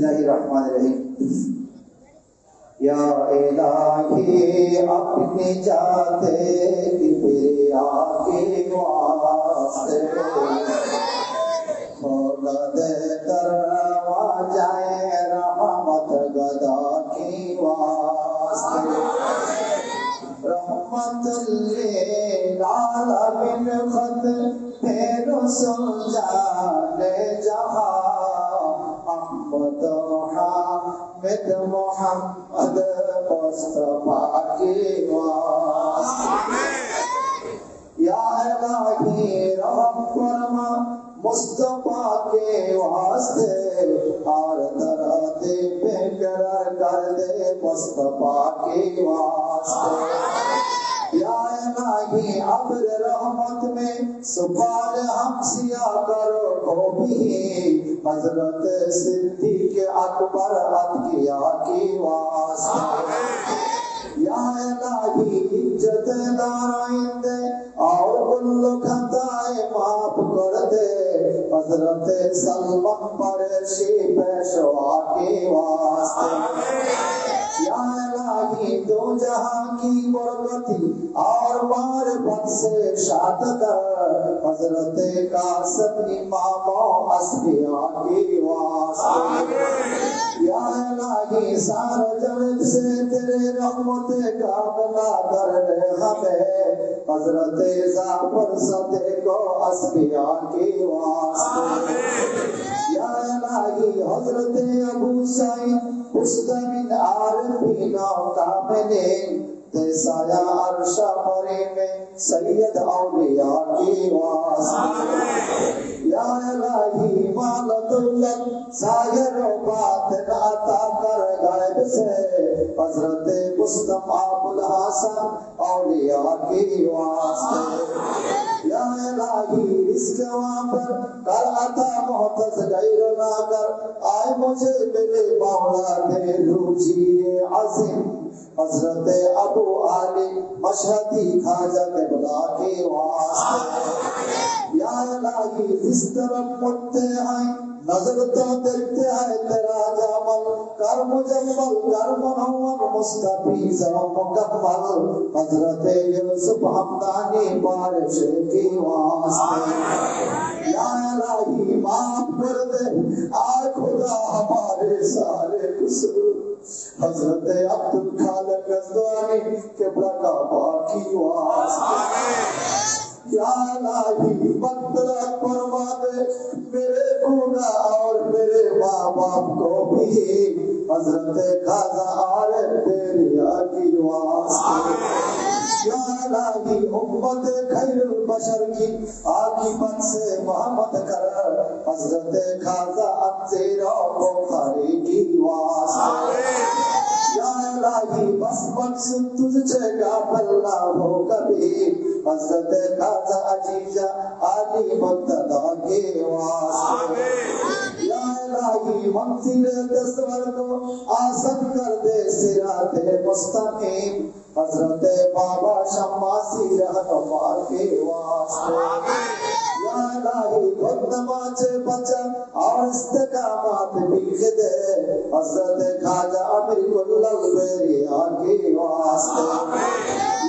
اللہ الرحمن الرحیم یا الہی اپنی جاتے کبریا کے واسطے خود کروا جائے رحمت گدا کی واسطے رحمت للعالمین خط پھر سن جانے جہاں احمد حامد محمد مصطفیٰ کی واسطے یا الہی رحم فرما، مصطفیٰ کے واسطے ہر طرح دے بے قرار کر دے مصطفیٰ کے واسطے۔ یا الہی عبر رحمت میں سبال ہم سیا کرو کو بھی حضرت صدیق اکبر اتقیا کی یا الہی عزت دارائند اور کل خطائے معاف کر دے۔ حضرت سلمان پرشی پیشوا کے واسطے۔ یا الہی دو جہاں کی برکتی اور معرفت سے شاد کر، حضرت قاسم امام و اصفیاء کی واسطے یا الہی سار جنت سے تیرے رحمت کا بنا کر دے ہمیں۔ حضرت زعفر صدیق و اصفیاء کی واسطے۔ یا الہی حضرت ابو سعید مستمن عارفین و کاملین تیسایا عرشہ مرے میں سید اولیاء کی واسطے۔ یا الہی مالت اللہ ظاہر و باطن عطا کر غائب سے۔ حضرت مصطفیٰ الحسن اولیاء کی واسطے۔ کر عطا محتز غیر نہ کر آئے مجھے میرے مولا دے روچی عظیم۔ حضرت ابو علی مشہدی خواجہ کے بلا کے واسطے۔ یا الہی، اس طرف مٹتے آئیں، نظر تو دیکھتے ہیں تیرا جامل۔ کر مجمل، کر منور مستفیز و مکمل۔ حضرت یوسف حمدانی بارش کی واسطے۔ حضرت عبد الخالق ازدوانی قبلہ کا باقی واسطے یا الہی مغفرت فرما دے، میرے گناہ اور میرے ماں باپ کو بھی۔ حضرت قاضا عارف تیریا کی واسطے یا الہی امت خیر البشر کی عاقبت سے محمد کر حضرت قاضا اتزیرہ بخاری الہی بس مقصد تجھ سے غافل نہ ہو کبھی۔ حضرت قاضا عزیزہ علی مقتدہ کے واسطے۔ یا الہی منزل دستور کو آسن کر دے سرات مستقیم۔ حضرت بابا شماسی رہنما کے واسطے۔ یا الہی خود نماز بچا اور استقامات بھی دے حضرت خواجہ امیر کل البیریا کے واسطے۔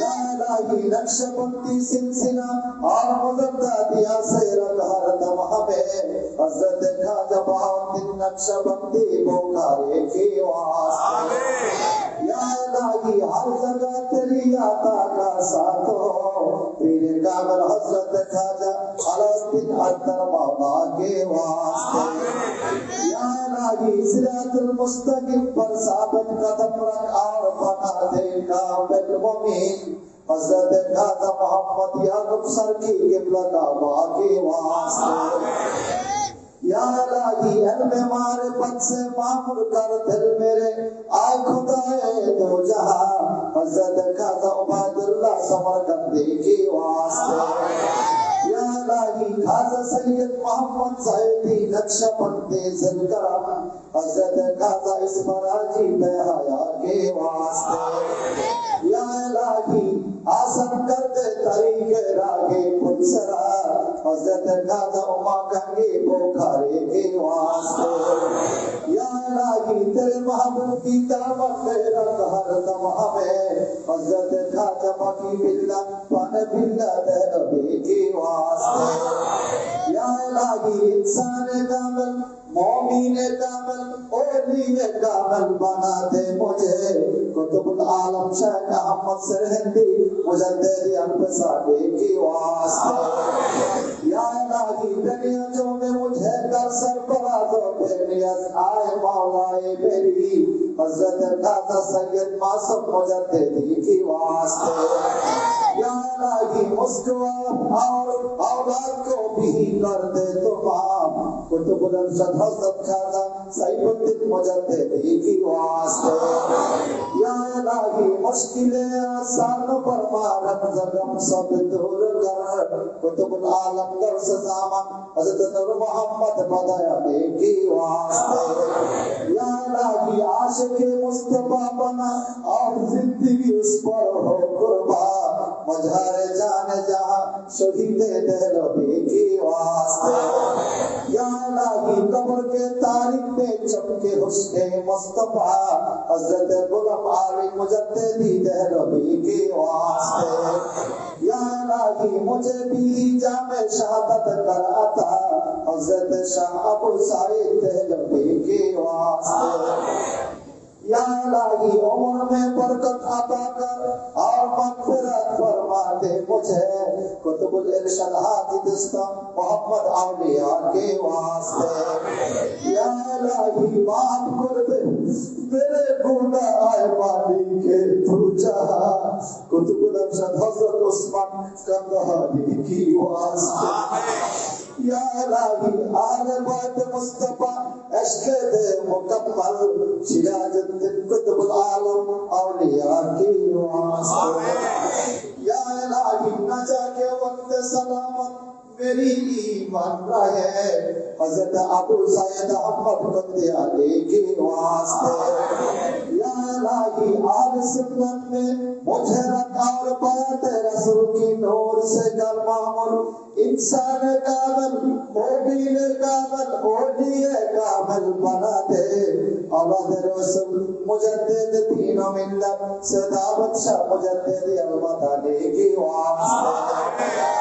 یا الہی نقش بندی سلسلہ اور مزدہ دیا سیرک ہر دم ہمیں۔ حضرت خواجہ بہت نقش بندی بوکارے کے واسطے۔ یا الہی ہر جگہ تیری عطا کا ساتھ ہو پیر کامل حضرت خواجہ الدین اکبر بابا کے واسطے۔ یا الہی صراط المستقیم پر ثابت قدم رکھ اور بنا دے کامل مومن۔ حضرت خواجہ محمد یعقوب سر کی قبلہ کعبہ کے واسطے۔ یا الہی علم معرفت سے معمول کر دل میرے آئے خدائے دو جہاں، حضرت خواجہ عباد اللہ سمرقندی کی واسطے۔ یا الہی خواجہ سید محمد زیدی نقش بندی ذکرم حضرت خواجہ اسمراجی بے حیا کے واسطے۔ یا الہی آسان آسم کرتے طریق راگے پلسرا حضرت دادا اما گنگے بوکھارے کے واسطے۔ یا راگی، تیرے محبوب کی دعوت میرا ہر دم میں حضرت خواجہ کی بلا پن بلا دے نبی کے واسطے۔ یا الہی انسان کامل مومین کامل اولی کامل بنا دے مجھے۔ قطب العالم شاہ احمد سرہندی مجھے مجدد انفسادے کی واسطے۔ یا الہی دنیا جو میں مجھے کر سر پراز و بینیت آئے مولا میری۔ حضرت خاصہ سید معصوم مجددی کی واسطے۔ یا الہی مسکوا اور اولاد کو بھی کر دے تمام کتب الانشد حضرت خاصہ سید الدین مجددی کی واسطے۔ یا الہی مشکلیں آسان پر مارت زغم سب دور کر۔ کتب العالم در سزامن حضرت صدر محمد بدایا بے واسطے۔ یا کی عاشق مصطفیٰ بنا، اور زندگی اس پر ہو قربا۔ مجھار جان جہاں شہید دل بے واسطے۔ یا قبر کے تاریخ میں چمکے حسن مصطفیٰ حضرت غلام علی مجددی دہلوی کے واسطے یا الہی مجھے بھی جامع شہادت کر عطا حضرت شاہ ابو سعید دہلوی کے واسطے۔ یا الہی عمر میں برکت عطا کر اور مغفرت فرما دے مجھے کتب الارشاد حاجی دستم محمد اولیاء کے واسطے یا الہی معاف کر دے میرے گناہ آئے مالی کے تو چاہا کتب الارشاد حضرت عثمان کندہانی کی واسطے یا الہی آل بات مصطفیٰ عشق دے مکمل شراج میری ایمان حضرت ابو سید احمد بندے علی واسطے۔ یا الہی، آل سنت میں مجھے بات رسول کی نور سے انسان کامل موبین کامل اولی کامل بنا دے۔ اولاد رسول مجدد دین و ملت صدابت شاہ مجدد المدانی کی واسطے۔